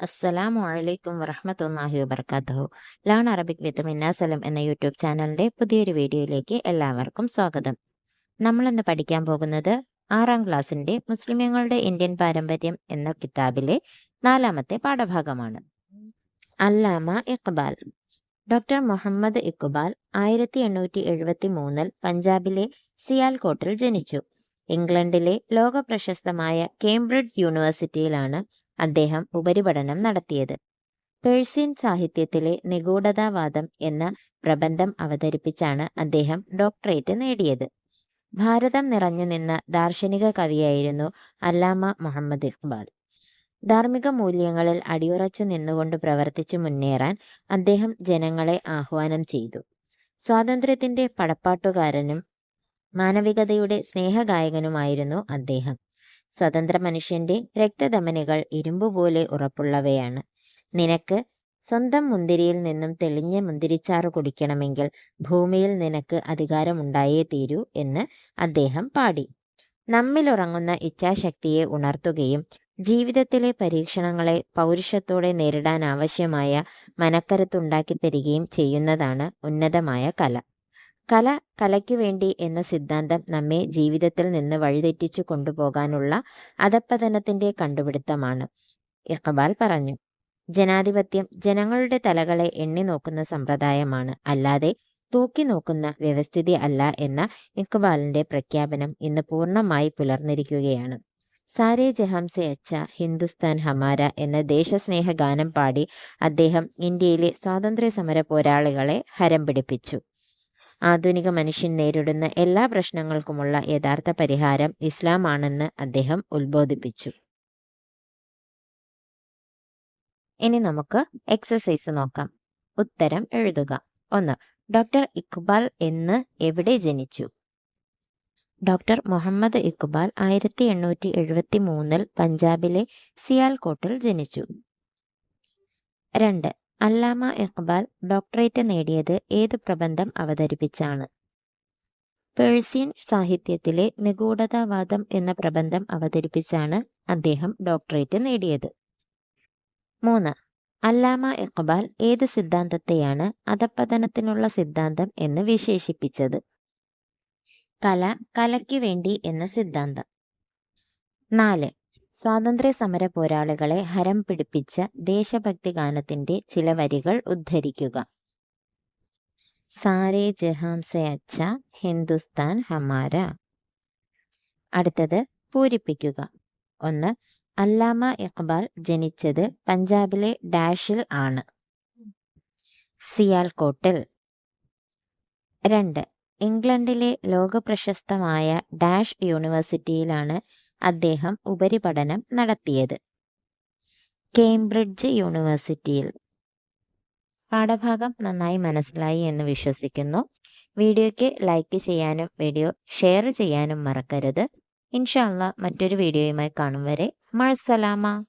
അസ്സലാമു അലൈക്കും വറഹ്മത്തുള്ളാഹി വബർക്കാത്തു ലേൺ അറബിക് വിത്ത് മിന്നാസലം എന്ന യൂട്യൂബ് ചാനലിന്റെ പുതിയൊരു വീഡിയോയിലേക്ക് എല്ലാവർക്കും സ്വാഗതം. നമ്മളിന്ന് പഠിക്കാൻ പോകുന്നത് ആറാം ക്ലാസ്സിന്റെ മുസ്ലിമീങ്ങളുടെ ഇന്ത്യൻ പാരമ്പര്യം എന്ന കിതാബിലെ നാലാമത്തെ പാഠഭാഗമാണ്. അല്ലാമ ഇക്ബാൽ ഡോക്ടർ മുഹമ്മദ് ഇക്ബാൽ ആയിരത്തി എണ്ണൂറ്റി എഴുപത്തി മൂന്നിൽ പഞ്ചാബിലെ സിയാൽകോട്ടിൽ ജനിച്ചു. ഇംഗ്ലണ്ടിലെ ലോക പ്രശസ്തമായ കേംബ്രിഡ്ജ് യൂണിവേഴ്സിറ്റിയിലാണ് അദ്ദേഹം ഉപരിപഠനം നടത്തിയത്. പേഴ്സ്യൻ സാഹിത്യത്തിലെ നിഗൂഢതാവാദം എന്ന പ്രബന്ധം അവതരിപ്പിച്ചാണ് അദ്ദേഹം ഡോക്ടറേറ്റ് നേടിയത്. ഭാരതം നിറഞ്ഞു നിന്ന ദാർശനിക കവിയായിരുന്നു അല്ലാമ മുഹമ്മദ് ഇഖ്ബാൽ ധാർമ്മിക മൂല്യങ്ങളിൽ അടിയുറച്ചു നിന്നുകൊണ്ട് പ്രവർത്തിച്ചു മുന്നേറാൻ അദ്ദേഹം ജനങ്ങളെ ആഹ്വാനം ചെയ്തു. സ്വാതന്ത്ര്യത്തിന്റെ പടപ്പാട്ടുകാരനും മാനവികതയുടെ സ്നേഹഗായകനുമായിരുന്നു അദ്ദേഹം. സ്വതന്ത്ര മനുഷ്യന്റെ രക്തധമനികൾ ഇരുമ്പുപോലെ ഉറപ്പുള്ളവയാണ്. നിനക്ക് സ്വന്തം മുന്തിരിയിൽ നിന്നും തെളിഞ്ഞ മുന്തിരിച്ചാറ് കുടിക്കണമെങ്കിൽ ഭൂമിയിൽ നിനക്ക് അധികാരമുണ്ടായേ തീരൂ എന്ന് അദ്ദേഹം പാടി. നമ്മിലുറങ്ങുന്ന ഇച്ഛാശക്തിയെ ഉണർത്തുകയും ജീവിതത്തിലെ പരീക്ഷണങ്ങളെ പൗരുഷത്തോടെ നേരിടാൻ ആവശ്യമായ മനക്കരുത്തുണ്ടാക്കി തരികയും ചെയ്യുന്നതാണ് ഉന്നതമായ കല. കല കലയ്ക്ക് വേണ്ടി എന്ന സിദ്ധാന്തം നമ്മെ ജീവിതത്തിൽ നിന്ന് വഴിതെറ്റിച്ചു കൊണ്ടുപോകാനുള്ള അധപ്പതനത്തിന്റെ കണ്ടുപിടുത്തമാണ്. ഇഖബാൽ പറഞ്ഞു ജനാധിപത്യം ജനങ്ങളുടെ തലകളെ എണ്ണി നോക്കുന്ന സമ്പ്രദായമാണ്. അല്ലാതെ തൂക്കി നോക്കുന്ന വ്യവസ്ഥിതി അല്ല എന്ന ഇഖ്ബാലിന്റെ പ്രഖ്യാപനം ഇന്ന് പൂർണമായി പുലർന്നിരിക്കുകയാണ്. സാരേ ജഹാംസെ അച്ച ഹിന്ദുസ്ഥാൻ ഹമാര എന്ന ദേശസ്നേഹ ഗാനം പാടി അദ്ദേഹം ഇന്ത്യയിലെ സ്വാതന്ത്ര്യ സമര പോരാളികളെ ഹരം പിടിപ്പിച്ചു. ആധുനിക മനുഷ്യൻ നേരിടുന്ന എല്ലാ പ്രശ്നങ്ങൾക്കുമുള്ള യഥാർത്ഥ പരിഹാരം ഇസ്ലാം ആണെന്ന് അദ്ദേഹം ഉത്ബോധിപ്പിച്ചു. ഇനി നമുക്ക് എക്സസൈസ് നോക്കാം. ഉത്തരം എഴുതുക. ഒന്ന് ഡോക്ടർ ഇക്ബാൽ എന്ന് എവിടെ ജനിച്ചു? ഡോക്ടർ മുഹമ്മദ് ഇക്ബാൽ ആയിരത്തി എണ്ണൂറ്റി എഴുപത്തി മൂന്നിൽ പഞ്ചാബിലെ സിയാൽകോട്ടിൽ ജനിച്ചു. രണ്ട് അല്ലാമ ഇഖ്ബാൽ ഡോക്ടറേറ്റ് നേടിയത് ഏത് പ്രബന്ധം അവതരിപ്പിച്ചാണ്? പേഴ്സ്യൻ സാഹിത്യത്തിലെ നിഗൂഢതാവാദം എന്ന പ്രബന്ധം അവതരിപ്പിച്ചാണ് അദ്ദേഹം ഡോക്ടറേറ്റ് നേടിയത്. മൂന്ന്. അല്ലാമ ഇഖ്ബാൽ ഏത് സിദ്ധാന്തത്തെയാണ് അധപ്പതനത്തിനുള്ള സിദ്ധാന്തം എന്ന് വിശേഷിപ്പിച്ചത്? കല കലയ്ക്ക് വേണ്ടി എന്ന സിദ്ധാന്തം. നാല്. സ്വാതന്ത്ര്യ സമര പോരാളികളെ ഹരം പിടിപ്പിച്ച ദേശഭക്തി ഗാനത്തിന്റെ ചില വരികൾ ഉദ്ധരിക്കുക. സാരേ ജഹാം അച്ച ഹിന്ദുസ്ഥാൻ ഹമാര. അടുത്തത് പൂരിപ്പിക്കുക. ഒന്ന് അല്ലാമ ഇഖ്ബാൽ ജനിച്ചത് പഞ്ചാബിലെ ഡാഷിൽ ആണ്. സിയാൽകോട്ടിൽ. രണ്ട് ഇംഗ്ലണ്ടിലെ ലോകപ്രശസ്തമായ ഡാഷ് യൂണിവേഴ്സിറ്റിയിലാണ് അദ്ദേഹം ഉപരിപഠനം നടത്തിയത്. കേംബ്രിഡ്ജ് യൂണിവേഴ്സിറ്റിയിൽ. പാഠഭാഗം നന്നായി മനസ്സിലായി എന്ന് വിശ്വസിക്കുന്നു. വീഡിയോയ്ക്ക് ലൈക്ക് ചെയ്യാനും വീഡിയോ ഷെയർ ചെയ്യാനും മറക്കരുത്. ഇൻഷാല്ല മറ്റൊരു വീഡിയോയുമായി കാണും വരെ. മഴസലാമ